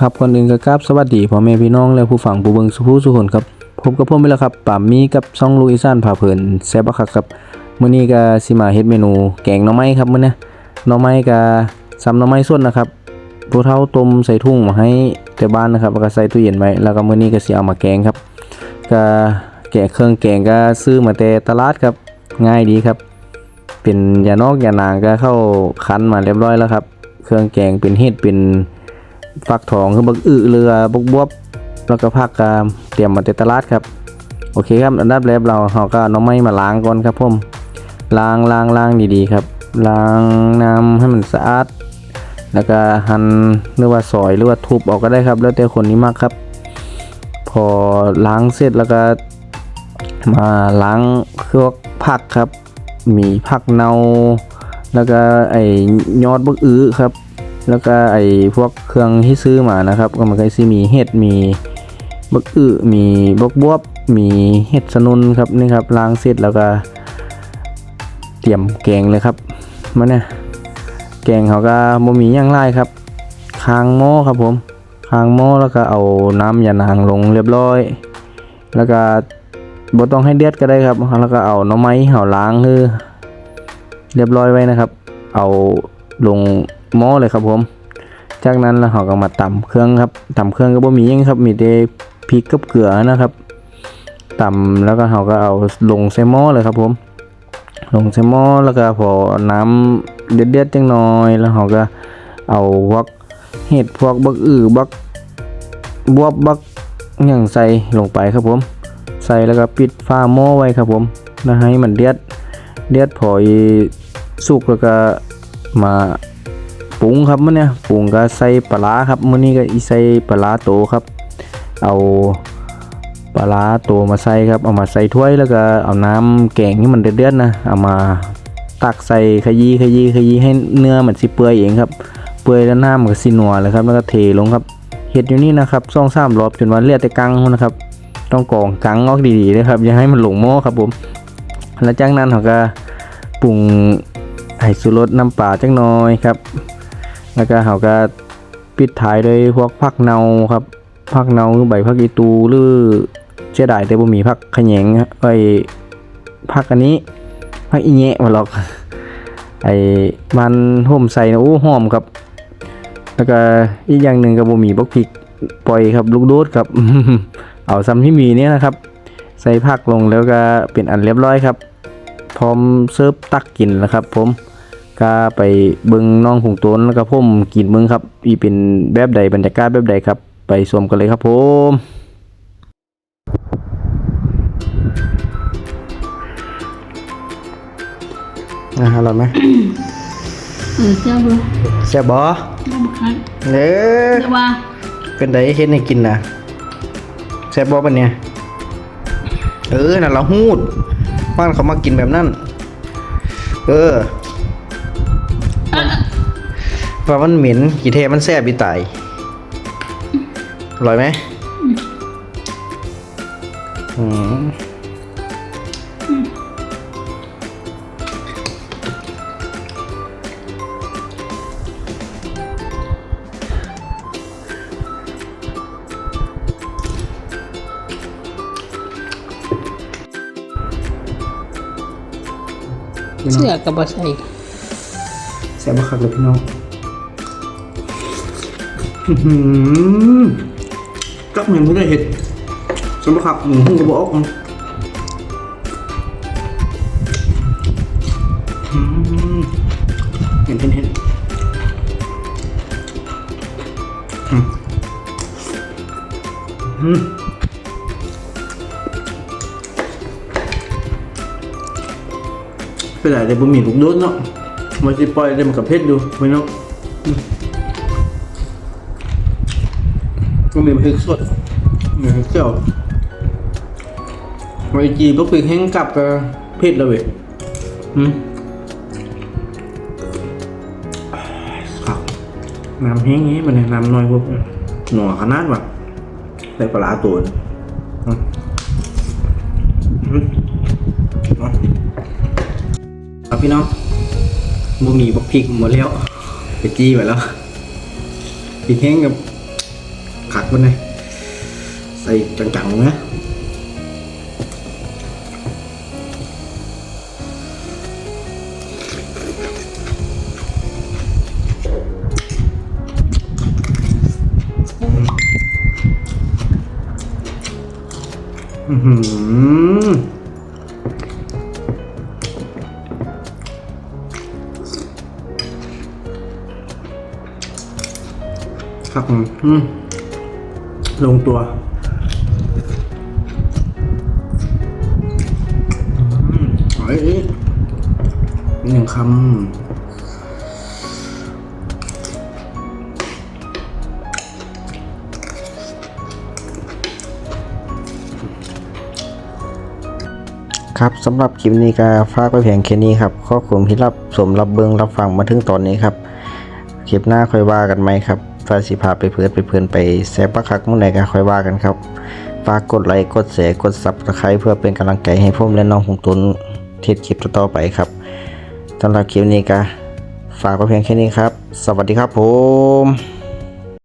ครับก่อนอื่นก็กราบสวัสดีพ่อแม่พี่น้องและผู้ฟังผู้เบิ่งสุผู้สุคนครับพบกับผมอีกแล้วครับป่ามีกับซ่องลูอีสานผ่าเผินแซ่บบักคักครับมื้อนี้ก็สิมาเฮ็ดเมนู แกงหน่อไม้ครับมื้อนี้หน่อไม้ก็ซ้ำหน่อไม้สดนนะครับผู้เฒ่าต้มใส่ถุงมาให้แต่บ้านนะครับแล้วก็ใส่ตู้เย็นไว้แล้วก็มื้อนี้ก็สิเอามาแกงครับก็แกะเครื่องแกงก็ซื้อมาแต่ตลาดครับง่ายดีครับ เป็นยานอกยานางก็เข้าคั้นมาเรียบร้อยแล้วครับ เครื่องแกงเป็นเห็ดเป็น ฟักทองคือบักอึเรือบกบวบแล้วก็ผักกามเตรียมมาแต่ตลาดครับโอเคครับอันดับแรกเราเราก็น้องไม้มาล้างก่อนครับผมล้างล้างล้างดีๆครับล้างน้ำให้มันสะอาด แล้วก็หั่นหรือว่าซอยหรือว่าทุบออกก็ได้ครับ แล้วแต่คนนี้มากครับ พอล้างเสร็จแล้วก็มาล้างเครื่องผักครับ มีผักเนา แล้วก็ไอ้ยอดบักอื้อครับ แล้วก็ไอพวกเครื่องที่ซื้อมานะครับ ก็มันก็สิมีเห็ดมีบักอื้อมีบกบวบมีเห็ดสนุนครับนี่ครับล้างเสร็จแล้วก็เตรียมแกงเลยครับมาเนี่ยแกงเขาก็บ่มีย่างไรครับคางหม้อครับผมคางหม้อแล้วก็เอาน้ำยานางลงเรียบร้อย แล้วก็บ่ต้องให้เดือดก็ได้ครับ แล้วก็เอาน่อไม้เห่าล้างคือเรียบร้อยไว้นะครับ เอาลง หม้อเลยครับผม จากนั้นแล้วเราก็มาตำเครื่องครับตำเครื่องก็บ่มียังครับ มีแต่พริกกับเกลือนะครับตำแล้วก็เราก็เอาลงใส่หม้อเลยครับผม ลงใส่หม้อแล้วก็พอน้ำเดือดๆจังหน่อย แล้วเราก็เอาพวกเห็ดพวกบักอื้อบักบวบบักหยังใส่ลงไปครับผม ใส่แล้วก็ปิดฝ้าหม้อไว้ครับผมแล้วให้มันเดือดเดือดพอสุกแล้วก็มา ปรุงครับมื้อเนี่ยปรุงก็ใส่ปลาครับมื้อนี้ก็อีใส่ปลาโตครับ เอาปลาโตมาใส่ครับ เอามาใส่ถ้วยแล้วก็เอาน้ำแกงที่มันเดือดๆนะเอามาตักใส่ขยี้ขยี้ขยี้ให้เนื้อมันสิเปื่อยเองครับเปื่อยแล้วน้ำมันก็สินัวเลยครับแล้วก็เทลงครับเห็ดอยู่นี่นะครับสองสามรอบจนว่าเลือดแต่กังนะครับต้องกรองกังออกดีๆนะครับอย่าให้มันหลงหม้อครับผมแล้วจากนั้นเขาก็ปรุงไห้สุรสน้ำปลาจักหน้อยครับ แล้วก็เขาก็ปิดท้ายด้วยพวกผักเนาครับผักเนาคือใบผักอีตูหรือเสียดายแต่บ่มีผักขะแหยงไอ้ผักอันนี้ผักอีแงะมาหรอกไอ้มันห่มใส่นะโอ้หอมครับ แล้วก็อีกอย่างหนึ่งก็บ่มีบักพริกปล่อยครับลูกโดดครับ เอาซ้ำที่มีเนี่ยนะครับ ใส่ผักลงแล้วก็เป็นอันเรียบร้อยครับ พร้อมเสิร์ฟตักกินแล้วครับผม ก็ไปเบิงน้องผงต้นแล้วก็ผมกินเบิงครับอีเป็นแบบใดบรรยากาศแบบใดครับ ไปชมกันเลยครับผมอะอร่อยไหมเออเจ้าดูแซ่บบ่น้ำคันเด้อแต่ว่าเป็นไดเฮ็ดให้กินนะแซ่บบ่ปะเนี่ยเออน่ะเราหูดบ้านเขามากินแบบนั้น เออ ว่ามันเหม็นกี่เทมันแซ่บอีตายอร่อยไหมอืมพี่น้องเสื้อกับบอใส่ แซ่บมากเลยพี่น้องจับเหมือนไม่ได้เห็ดสำหรับครับหมูหุ้งกระบอกมเห็นเห็นเห็นอืมอืมเป็นไรแต่บะหมี่ลูกโดดเนาะ มาสิปล่อยได้มันกับเพชรดูไม่นาะอืมก็มีพริกสดมีพริกเจียวไว้จีบกพริกแห้งกลับกับเพชรแล้วเว้ยอืมครับน้ำแห้งนี้มันเนี่ยน้ำน้อยพวกหน่อขนาดว่ะใส่ปลาตัวน่ะอืมอืมเอาครับพี่น้อง บ่มีบักพริกหมดแล้วไปจี้ไปแล้วพริกแห้งกับผักมันเลยใส่จังๆนะอือหือ ครับผมลงตัวอืมเฮ้ยหนึ่งคำครับสำหรับคลิปนี้ก็ฝากไว้เพียงแค่นี้ครับขอบคุณที่รับสมรับเบิงรับฟังมาถึงตอนนี้ครับคลิปหน้าค่อยว่ากันไหมครับ ฟาสิพาไปเพื่อนไปเพื่อนไปแซบปักคักเมื่อไหร่ก็ค่อยว่ากันครับฝากกดไลค์กดแชร์กดซับสไครต์เพื่อเป็นกำลังใจให้ผมและน้องของตุนเทศคลิปต่อไปครับสำหรับคลิปนี้ก็ฝากไว้เพียงแค่นี้ครับ สวัสดีครับผม